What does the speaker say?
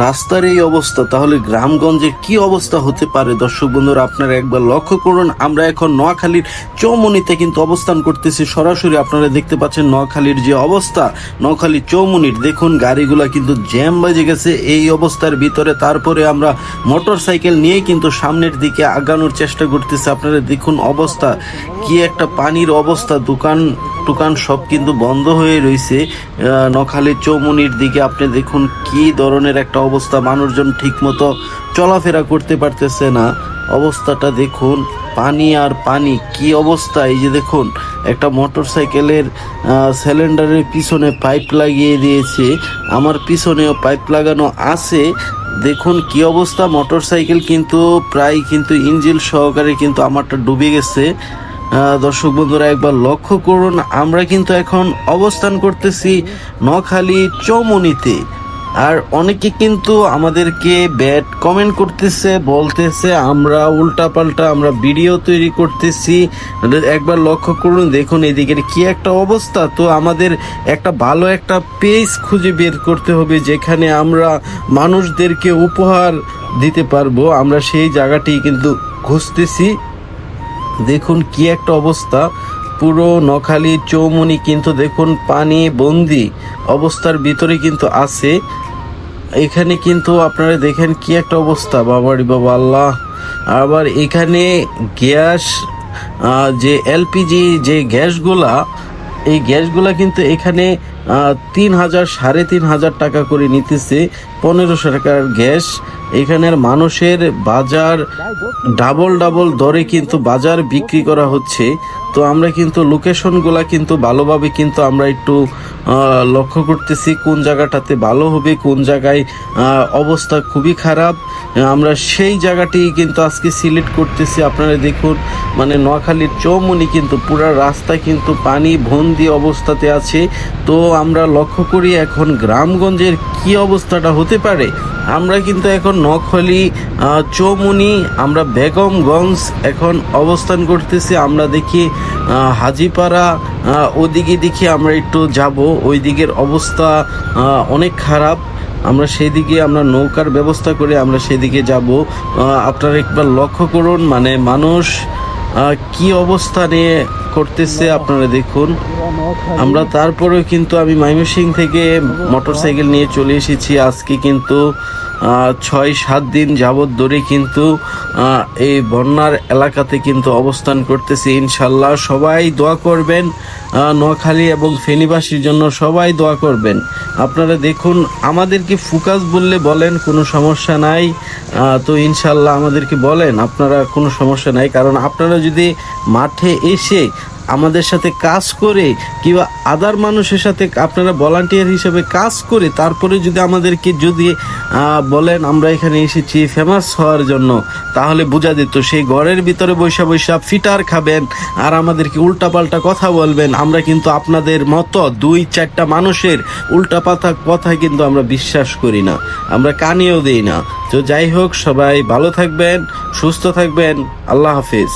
রাস্তার এই অবস্থা, তাহলে গ্রামগঞ্জের কি অবস্থা হতে পারে? দর্শক বন্ধুরা, আপনারা একবার লক্ষ্য করুন, আমরা এখন নোয়াখালীর চৌমনিতে কিন্তু অবস্থান করতেছি। সরাসরি আপনারা দেখতে পাচ্ছেন নোয়াখালীর যে অবস্থা, নোয়াখালী চৌমনির। দেখুন, গাড়িগুলা কিন্তু জ্যাম বাজে গেছে এই অবস্থার ভিতরে। তারপরে আমরা মোটর সাইকেল নিয়ে কিন্তু সামনের দিকে আগানোর চেষ্টা করতেছি। আপনারা দেখুন অবস্থা, কি একটা পানির অবস্থা। দোকান টুকান সব কিন্তু বন্ধ হয়ে রয়েছে নখালীর চৌমনির দিকে আপনি দেখুন কি ধরনের একটা অবস্থা। মানুষজন ঠিকমতো চলাফেরা করতে পারতেছে না। অবস্থাটা দেখুন, পানি আর পানি, কি অবস্থা? এই যে দেখুন, একটা মোটর সাইকেলের সিলিন্ডারের পিছনে পাইপ লাগিয়ে দিয়েছে। আমার পিছনেও পাইপ লাগানো আছে। দেখুন কি অবস্থা। মোটর সাইকেল কিন্তু প্রায় কিন্তু ইঞ্জিল সহকারে কিন্তু আমারটা ডুবে গেছে। দর্শক বন্ধুরা, একবার লক্ষ্য করুন, আমরা কিন্তু এখন অবস্থান করতেছি নখালি চৌমনিতে। আর অনেকে কিন্তু আমাদেরকে ব্যাড কমেন্ট করতেছে, বলতেছে, আমরা উল্টাপাল্টা আমরা ভিডিও তৈরি করতেছি। একবার লক্ষ্য করুন, দেখুন এদিকের কি একটা অবস্থা। তো আমাদের একটা ভালো একটা পেজ খুঁজে বের করতে হবে, যেখানে আমরা মানুষদেরকে উপহার দিতে পারব। আমরা সেই জায়গাটি কিন্তু খুঁজতেছি। দেখুন কি একটা অবস্থা। পুরো নখালি চৌমনি কিন্তু দেখুন পানি বন্দি অবস্থার ভিতরে কিন্তু আছে। এখানে কিন্তু আপনারা দেখেন কি একটা অবস্থা, বাবারি বাবা আল্লাহ। আবার এখানে গ্যাস যে এলপিজি যে গ্যাসগুলা, এই গ্যাসগুলা কিন্তু এখানে তিন হাজার, সাড়ে তিন হাজার টাকা করে নিতেছে পনেরোশো টাকার গ্যাস। এখানের মানুষের বাজার ডাবল ডাবল দরে কিন্তু বাজার বিক্রি করা হচ্ছে। তো আমরা কিন্তু লোকেশনগুলা কিন্তু ভালোভাবে কিন্তু আমরা একটু লক্ষ্য করতেছি কোন জায়গাটাতে ভালো হবে, কোন জায়গায় অবস্থা খুবই খারাপ। আমরা সেই জায়গাটি কিন্তু আজকে সিলেক্ট করতেছি। আপনারা দেখুন মানে নোয়াখালীর চৌমনি কিন্তু পুরো রাস্তা কিন্তু পানি ভন্দি অবস্থাতে আছে। তো আমরা লক্ষ্য করি এখন গ্রামগঞ্জের কি অবস্থাটা হতে পারে? আমরা কিন্তু এখন নখলি চৌমুনি, আমরা বেগমগঞ্জ এখন অবস্থান করতেছি। আমরা দেখি হাজিপাড়া ওদিকে দেখি আমরা একটু যাব। ওই দিকের অবস্থা অনেক খারাপ। আমরা সেই দিকে আমরা নৌকার ব্যবস্থা করে আমরা সেদিকে যাব। আপনারা একবার লক্ষ্য করুন মানে মানুষ কি অবস্থা নিয়ে করতেছে, আপনারা দেখুন। আমরা তারপরেও কিন্তু আমি মাইমসিং থেকে মোটরসাইকেল নিয়ে চলে এসেছি। আজকে কিন্তু ছয়, সাত দিন যাবৎ ধরে কিন্তু এই বন্যার এলাকাতে কিন্তু অবস্থান করতেছি ইনশাল্লাহ সবাই দোয়া করবেন নোয়াখালী এবং ফেনীবাসীর জন্য সবাই দোয়া করবেন। আপনারা দেখুন, আমাদেরকে ফুকাস বললে বলেন, কোনো সমস্যা নাই। তো ইনশাল্লাহ আমাদেরকে বলেন, আপনারা কোনো সমস্যা নাই। কারণ আপনারা যদি মাঠে এসে আমাদের সাথে কাজ করে কিংবা আদার মানুষের সাথে আপনারা ভলান্টিয়ার হিসেবে কাজ করে তারপরে যদি আমাদেরকে যদি বলেন আমরা এখানে এসেছি ফেমাস হওয়ার জন্য, তাহলে বোঝা যেত সেই ঘরের ভিতরে বৈশা বৈশা ফিটার খাবেন আর আমাদেরকে উল্টাপাল্টা কথা বলবেন। আমরা কিন্তু আপনাদের মতো দুই চারটা মানুষের উল্টাপাল্টা কথা কিন্তু আমরা বিশ্বাস করি না, আমরা কানিয়েও দিই না। তো যাই হোক, সবাই ভালো থাকবেন, সুস্থ থাকবেন, আল্লাহ হাফিজ।